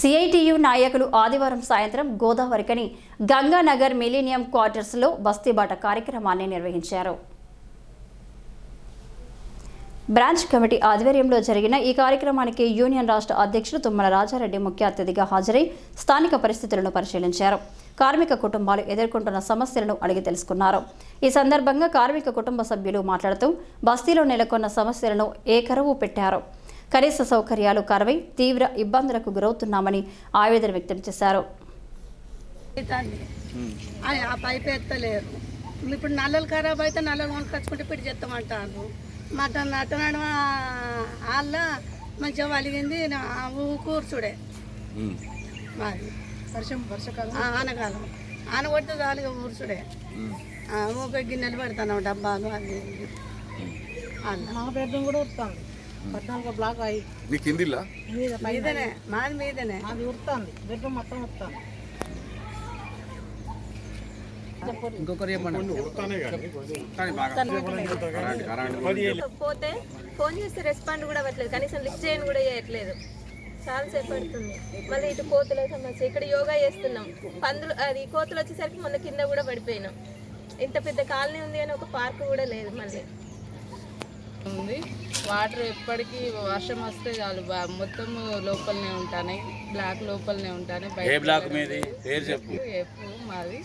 CITU నాయకులు ఆదివారం సాయంత్రం గోదావరికని గంగానగర్ మిలీనియం క్వార్టర్స్లో బస్తీబాట కార్యక్రమాన్ని నిర్వహించారు. బ్రాంచ్ కమిటీ ఆధ్వర్యంలో జరిగిన ఈ కార్యక్రమానికి యూనియన్ రాష్ట్ర అధ్యక్షులు తుమ్మల రాజారెడ్డి ముఖ్య అతిథిగా హాజరై స్థానిక పరిస్థితులను పరిశీలించారు. కార్మిక కుటుంబాలు ఎదుర్కొంటున్న సమస్యలను అడిగి తెలుసుకున్నారు. ఈ సందర్భంగా కార్మిక కుటుంబ సభ్యులు మాట్లాడుతూ బస్తీలో నెలకొన్న సమస్యలను ఏకరవు పెట్టారు. కనీస సౌకర్యాలు కరవై తీవ్ర ఇబ్బందులకు గురవుతున్నామని ఆవేదన వ్యక్తం చేశారు. ఇప్పుడు నల్లలు ఖరాబ్ అయితే నల్లలు కొనుకొచ్చుకుంటే ఇప్పుడు చేస్తామంటారు మట నటనడం వాళ్ళ మంచిగా వలిగింది నా- ఊ కూర్చుడే. మాది వర్షం వర్షకాలం? ఆనకాలం. ఆన కొడితే చాలు ఊర్చుడే ఒక గిన్నెలు పెడతాను డబ్బాలు మా బెడ్రూమ్ కూడా ఉరుతుంది పద్నాలుగు బ్లాక్ అయ్యి నీ కిందిల్లా మీద పైన మీదనే మాది మీదనే. అది ఉరుతుంది బెడ్రూమ్ మొత్తం ఉరుతుంది పోతే ఫోన్ చేస్తే రెస్పాండ్ కూడా అవ్వట్లేదు. కనీసం లిఫ్ట్ చేయని కూడా చేయట్లేదు. చాలా సేపు పడుతుంది. మళ్ళీ ఇటు కోతుల సమస్య ఇక్కడ యోగా చేస్తున్నాం. పందులు అది కోతులు వచ్చేసరికి మొన్న కింద కూడా పడిపోయినాం. ఇంత పెద్ద కాలనీ ఉంది అని ఒక పార్క్ కూడా లేదు మళ్ళీ. ఉంది వాటర్ ఎప్పటికీ వర్షం వస్తే చాలు. మొత్తం లోపలనే ఉంటాయి బ్లాక్ లోపలనే ఉంటాయి బ్లాక్ మీది? చెప్పు. మాది.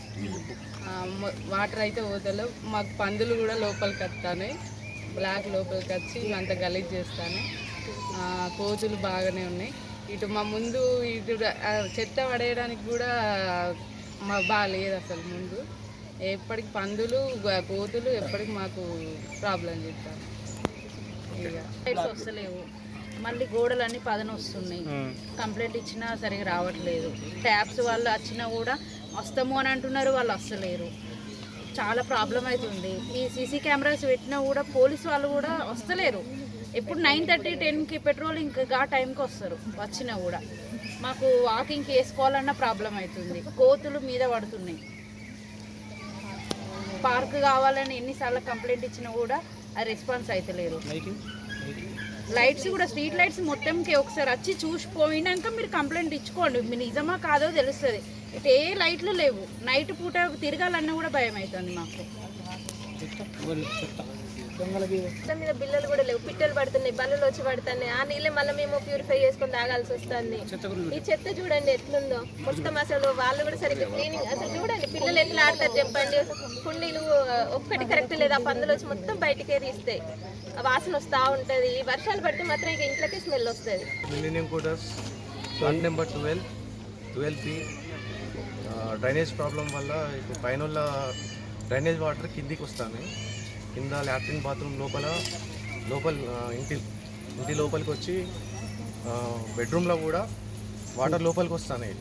వాటర్ అయితే పోతలేవు. మాకు పందులు కూడా లోపలికి వస్తాయి బ్లాక్ లోపలికి వచ్చి అంత గలీజ్ చేస్తాను. కోతులు బాగానే ఉన్నాయి. ఇటు మా ముందు ఇటు చెత్త పడేయడానికి కూడా మా బాగాలేదు అసలు ముందు. ఎప్పటికి పందులు కోతులు ఎప్పటికి మాకు ప్రాబ్లం చేస్తారు. ఇక లైట్స్ వస్తలేవు. మళ్ళీ గోడలన్నీ పదన వస్తున్నాయి కంప్లైంట్ ఇచ్చినా సరిగా రావట్లేదు. ట్యాప్స్ వాళ్ళు వచ్చినా కూడా వస్తాము అని అంటున్నారు వాళ్ళు వస్తలేరు. చాలా ప్రాబ్లం అవుతుంది. ఈ సీసీ కెమెరాస్ పెట్టినా కూడా పోలీస్ వాళ్ళు కూడా వస్తలేరు. ఎప్పుడు నైన్ థర్టీ టెన్కి పెట్రోల్ ఇంకా ఆ టైంకి వస్తారు. వచ్చినా కూడా. మాకు వాకింగ్కి వేసుకోవాలన్న ప్రాబ్లం అవుతుంది. కోతులు మీద పడుతున్నాయి. పార్క్ కావాలని ఎన్నిసార్లు కంప్లైంట్ ఇచ్చినా కూడా అది రెస్పాన్స్ అవుతలేరు లైట్స్ కూడా స్ట్రీట్ లైట్స్ మొత్తంకి ఒకసారి వచ్చి చూసిపోయినాక మీరు కంప్లైంట్ ఇచ్చుకోండి. మీ నిజమా కాదో తెలుస్తుంది. ఇటు ఏ లైట్లు లేవు. నైట్ పూట తిరగాలన్నా కూడా భయం అవుతుంది మాకు మీద బిల్లలు కూడా లేవు. పిట్టలు పడుతున్నాయి బల్లలు వచ్చి పడుతున్నాయి. ఆ నీళ్ళే మళ్ళీ మేము ప్యూరిఫై చేసుకొని తాగాల్సి వస్తుంది. ఈ చెత్త చూడండి ఎట్లుందో. మొత్తం అసలు వాళ్ళు కూడా సరిగ్గా క్లీనింగ్ అసలు చూడండి పిల్లలు ఎట్లా ఆడతారు చెప్పండి. కుండీలు ఒక్కటి కరెక్ట్ లేదు. ఆ పందులు వచ్చి మొత్తం బయటికే తీస్తాయి. ఆ వాసన వస్తూ ఉంటుంది. వర్షాలు పడితే మాత్రం ఇక ఇంట్లోకి స్మెల్ వస్తుంది. Number twelve twelve P drainage problem వల్ల ఇప్పుడు పైన డ్రైనేజ్ వాటర్ కిందికి వస్తాయి కింద లాట్రిన్ బాత్రూమ్ లోపల లోపల ఇంటి ఇంటి లోపలికి వచ్చి బెడ్రూమ్లో కూడా వాటర్ లోపలికి వస్తున్నాయి.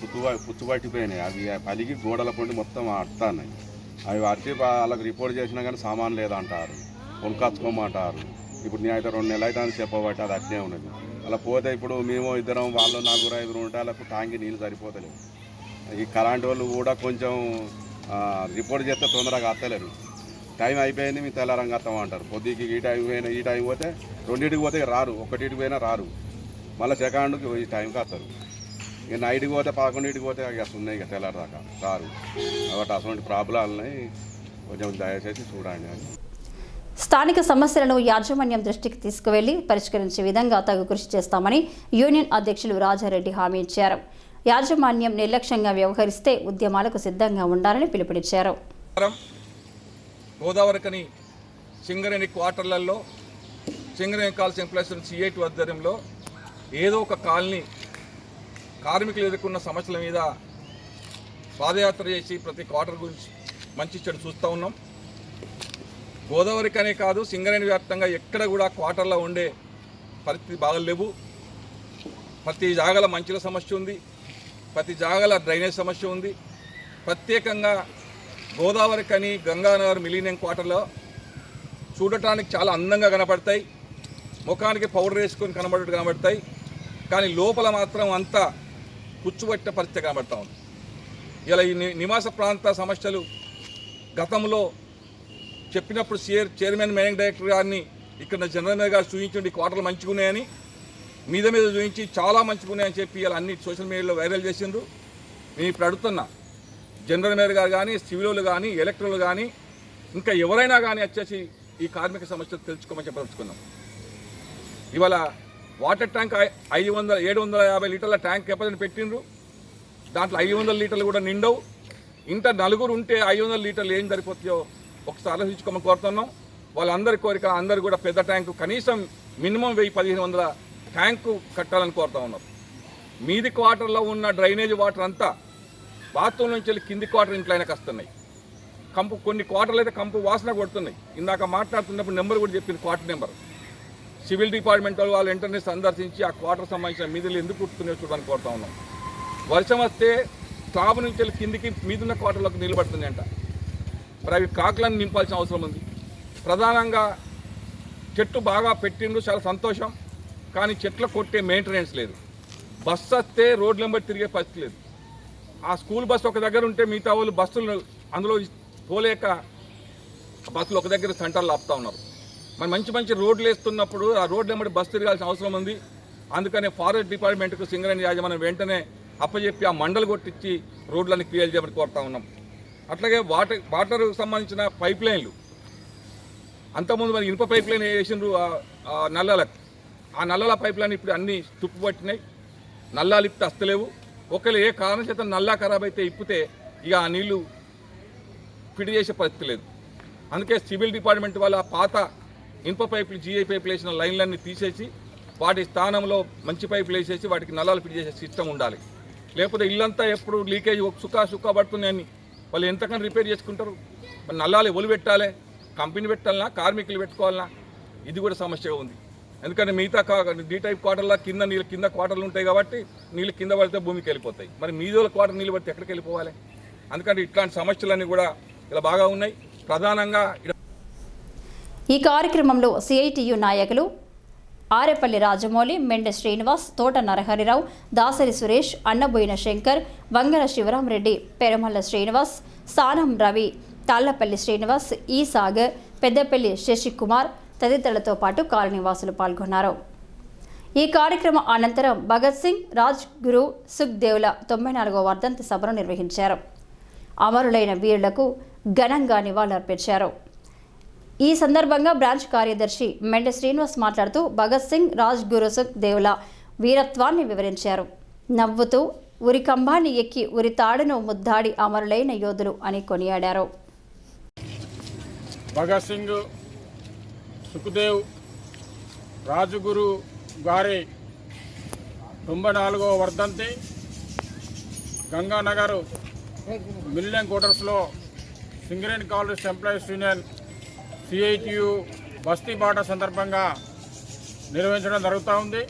పుత్తుబా పుత్తు పట్టిపోయినాయి అవి పలిగి గోడల పండి మొత్తం అడుతున్నాయి అవి వచ్చి వాళ్ళకి రిపోర్ట్ చేసినా కానీ సామాన్ లేదంటారు. కొనుకొచ్చుకోమంటారు ఇప్పుడు నేను అయితే రెండు నెలలు అయితే అని చెప్పబట్టి అది అట్నే ఉన్నది. అలా పోతే ఇప్పుడు మేము ఇద్దరం వాళ్ళు నలుగురు ఐదుగురు ఉంటే వాళ్ళకు టాంకి నీళ్ళు సరిపోతలేవు. ఈ కరెంట్ వాళ్ళు కూడా కొంచెం రిపోర్ట్ చేస్తే తొందరగా అత్తలేరు. టైం అయిపోయింది మీ తెల్లారంగా అంటారు. పొద్దుకి ఈ టైం పోయినా ఈ టైం పోతే రెండింటికి పోతే రారు ఒకటింటికి పోయినా రారు. మళ్ళీ సెకండ్కి ఈ టైంకి వస్తారు ఇక నైట్కి పోతే పదకొండింటికి పోతే ఇక ఉన్నాయి ఇక తెల్లారదాకా రారు. కాబట్టి అటువంటి ప్రాబ్లాలని కొంచెం దయచేసి చూడండి అని. స్థానిక సమస్యలను యాజమాన్యం దృష్టికి తీసుకువెళ్ళి పరిష్కరించే విధంగా తగు కృషి చేస్తామని యూనియన్ అధ్యక్షులు రాజారెడ్డి హామీ ఇచ్చారు. యాజమాన్యం నిర్లక్ష్యంగా వ్యవహరిస్తే ఉద్యమాలకు సిద్ధంగా ఉండాలని పిలుపునిచ్చారు. గోదావరికని సింగరేణి క్వార్టర్లలో సింగరేణి కాల్స్ ఎంప్లాయీస్ సిఐటి ఆధ్వర్యంలో ఏదో ఒక కాలనీ కార్మికులు ఎదుర్కొన్న సమస్యల మీద పాదయాత్ర చేసి ప్రతి క్వార్టర్ గురించి మంచి చెడు చూస్తూ ఉన్నాం. గోదావరికనే కాదు సింగరేణి వ్యాప్తంగా ఎక్కడ కూడా క్వార్టర్లో ఉండే పరిస్థితి బాగలేవు ప్రతి జాగల మంచుల సమస్య ఉంది ప్రతి జాగల డ్రైనేజ్ సమస్య ఉంది. ప్రత్యేకంగా గోదావరి కని గంగానగర్ మిలీనియం క్వార్టర్లో చూడటానికి చాలా అందంగా కనపడతాయి. ముఖానికి పౌడర్ వేసుకొని కనబడేట్టు కనబడతాయి. కానీ లోపల మాత్రం అంతా పుచ్చుబట్టిన పరిస్థితి కనబడతా ఉంది. ఇలా ఈ నివాస ప్రాంత సమస్యలు గతంలో చెప్పినప్పుడు చైర్ చైర్మన్ మేనేజింగ్ డైరెక్టర్ గారిని ఇక్కడ జనరల్ మేనేజర్ గారు చూపించండి క్వార్టర్లు మంచిగా ఉన్నాయని మీద మీద చూపించి చాలా మంచిగున్నాయని చెప్పి ఇలా అన్ని సోషల్ మీడియాలో వైరల్ చేసిండ్రు. నేను ఇప్పుడు అడుగుతున్నా జనరల్ మేనేజర్ కానీ సివిలోలు కానీ ఎలక్ట్రల్ కానీ ఇంకా ఎవరైనా కానీ వచ్చేసి ఈ కార్మిక సమస్యలు తెలుసుకోమని చెప్పదలుచుకున్నాం. ఇవాళ వాటర్ ట్యాంక్ ఐదు వందల ఏడు వందల యాభై లీటర్ల ట్యాంక్ కెపాసిటీ పెట్టిండ్రు. దాంట్లో ఐదు వందల లీటర్లు కూడా నిండవు. ఇంత నలుగురు ఉంటే ఐదు వందల లీటర్లు ఏం సరిపోతాయో ఒకసారి ఆలోచించుకోమని కోరుతున్నాం. వాళ్ళందరి కోరిక అందరు కూడా పెద్ద ట్యాంకు కనీసం మినిమం వెయ్యి పదిహేను వందల ట్యాంకు కట్టాలని కోరుతా ఉన్నారు మీది క్వార్టర్లో ఉన్న డ్రైనేజ్ వాటర్ అంతా బాత్రూమ్ నుంచి వెళ్ళి కింది క్వార్టర్ ఇంట్లో అయినాక వస్తున్నాయి కంపు కొన్ని క్వార్టర్లు అయితే కంపు వాసన కొడుతున్నాయి. ఇందాక మాట్లాడుతున్నప్పుడు నెంబర్ కూడా చెప్పింది క్వార్టర్ నెంబర్. సివిల్ డిపార్ట్మెంట్ వాళ్ళు వాళ్ళు వెంటనే సందర్శించి ఆ క్వార్టర్ సంబంధించిన మీదులు ఎందుకు కుట్టుతున్నాయో చూడడానికి కోరుతా ఉన్నాం. వర్షం వస్తే స్లాబ్ నుంచి వెళ్ళి కిందికి మీదున్న క్వార్టర్లోకి నిలబడుతుంది అంట మరి అవి కాకులను నింపాల్సిన అవసరం ఉంది. ప్రధానంగా చెట్టు బాగా పెట్టిండ్రు చాలా సంతోషం. కానీ చెట్లు కొట్టే మెయింటెనెన్స్ లేదు. బస్సు వస్తే రోడ్ల వెంబడి తిరిగే పరిస్థితి లేదు. ఆ స్కూల్ బస్సు ఒక దగ్గర ఉంటే మిగతా వాళ్ళు బస్సులు అందులో పోలేక బస్సులు ఒక దగ్గర సెంటర్లో ఆపుతా ఉన్నారు. మరి మంచి మంచి రోడ్లు వేస్తున్నప్పుడు ఆ రోడ్లు వెంబడి బస్సు తిరగాల్సిన అవసరం ఉంది. అందుకనే ఫారెస్ట్ డిపార్ట్మెంట్కు సింగరేణి యాజమాన్యం వెంటనే అప్పచెప్పి ఆ మండలు కొట్టించి రోడ్లను క్లియర్ చేయమని కోరుతా ఉన్నాం. అట్లాగే వాటర్ వాటర్ సంబంధించిన పైప్ లైన్లు. అంతకుముందు మరి ఇనుప పైప్ లైన్ వేసిండ్రు ఆ నల్లలకు. ఆ నల్లల పైప్ లైన్ ఇప్పుడు అన్నీ తుప్పు పట్టినాయి నల్లాలు ఇప్పుడు అస్తలేవు. ఒకవేళ ఏ కారణం చేత నల్లా ఖరాబ్ అయితే ఇప్పితే ఇక ఆ నీళ్ళు ఫిట్ చేసే పరిస్థితి లేదు. అందుకే సివిల్ డిపార్ట్మెంట్ వాళ్ళ పాత ఇనుప పైపులు జీఐ పైపులు వేసిన లైన్లన్నీ తీసేసి వాటి స్థానంలో మంచి పైపులు వేసేసి వాటికి నల్లాలు ఫిట్ చేసే సిస్టమ్ ఉండాలి. లేకపోతే ఇల్లంతా ఎప్పుడు లీకేజ్ ఒక సుఖ సుఖ అని వాళ్ళు ఎంతకన్నా రిపేర్ చేసుకుంటారు? నల్లాలు ఎవరు పెట్టాలి? కంపెనీ పెట్టాలన్నా కార్మికులు పెట్టుకోవాలన్నా ఇది కూడా సమస్యగా ఉంది. ఎందుకంటే మిగతా కా డీ టైప్ క్వార్టర్లో కింద నీళ్ళు కింద క్వార్టర్లు ఉంటాయి కాబట్టి నీళ్ళు కింద పడితే భూమికి వెళ్ళిపోతాయి. మరి మీదోళ్ళ క్వార్టర్ నీళ్ళు పడితే ఎక్కడికి వెళ్ళిపోవాలి? అందుకని ఇట్లాంటి సమస్యలన్నీ కూడా ఇలా బాగా ఉన్నాయి. ప్రధానంగా ఈ కార్యక్రమంలో సిఐటియు నాయకులు ఆరేపల్లి రాజమౌళి మెండె శ్రీనివాస్ తోట నరహరిరావు దాసరి సురేష్ అన్నబోయిన శంకర్ వంగర శివరామరెడ్డి పెరమల్ల శ్రీనివాస్ సానం రవి తాళ్ళపల్లి శ్రీనివాస్ ఈ సాగర్ పెద్దపల్లి శశికుమార్ తదితరులతో పాటు కాలనీవాసులు పాల్గొన్నారు. ఈ కార్యక్రమం అనంతరం భగత్ సింగ్ రాజ్ గురు సుఖ్దేవ్ల తొంభై నాలుగవ వర్ధంతి సభను నిర్వహించారు. అమరులైన వీరులకు ఘనంగా నివాళులర్పించారు. ఈ సందర్భంగా బ్రాంచ్ కార్యదర్శి మెండ శ్రీనివాస్ మాట్లాడుతూ భగత్ సింగ్ రాజ్ గురు సుఖ్ దేవుల వీరత్వాన్ని వివరించారు. నవ్వుతూ ఉరి కంబాన్ని ఎక్కి ఉరి తాడును ముద్దాడి అమరులైన యోధులు అని కొనియాడారు. భగత్ సింగ్ సుఖదేవ్ రాజుగురు గారి తొంభై నాలుగవ వర్ధంతి గంగానగర్ మిలియన్ క్వార్టర్స్లో Singareni college employees union CITU బస్తీ బాట సందర్భంగా నిర్వహించడం జరుగుతూ ఉంది.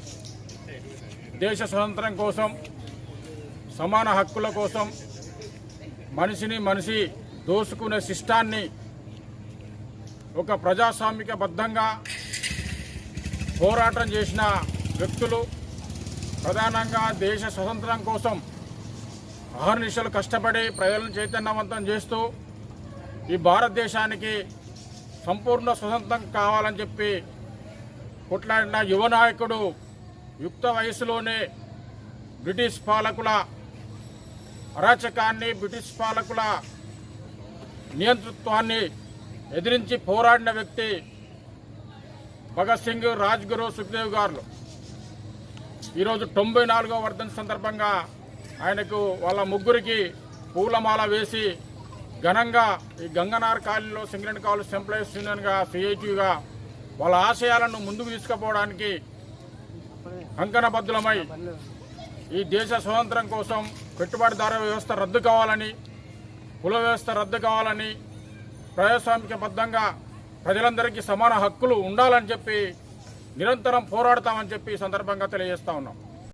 దేశ స్వతంత్రం కోసం సమాన హక్కుల కోసం మనిషిని మనిషి దోసుకునే శిష్టాన్ని ఒక ప్రజాస్వామిక బద్ధంగా పోరాటం చేసిన వ్యక్తులు ప్రధానంగా దేశ స్వతంత్రం కోసం అహర్నిశలు కష్టపడి ప్రజలను చైతన్యవంతం చేస్తూ ఈ భారతదేశానికి సంపూర్ణ స్వతంత్రం కావాలని చెప్పి కొట్లాడిన యువ నాయకుడు యుక్త వయసులోనే బ్రిటిష్ పాలకుల అరాచకాన్ని బ్రిటిష్ పాలకుల నియంతృత్వాన్ని ఎదిరించి పోరాడిన వ్యక్తి భగత్ సింగ్ రాజ్గురు సుఖదేవ్ గారు. ఈరోజు తొంభై నాలుగో వర్ధన సందర్భంగా ఆయనకు వాళ్ళ ముగ్గురికి పూలమాల వేసి ఘనంగా ఈ గంగనార్ కాలనీలో సింగరేణి కాలేజ్ ఎంప్లాయీస్ యూనియన్గా సిఐటిగా వాళ్ళ ఆశయాలను ముందుకు తీసుకుపోవడానికి కంకణబద్ధులమై ఈ దేశ స్వాతంత్రం కోసం పెట్టుబడిదార వ్యవస్థ రద్దు కావాలని కుల వ్యవస్థ రద్దు కావాలని ప్రజాస్వామికబద్ధంగా ప్రజలందరికీ సమాన హక్కులు ఉండాలని చెప్పి నిరంతరం పోరాడతామని చెప్పి ఈ సందర్భంగా తెలియజేస్తా ఉన్నాం.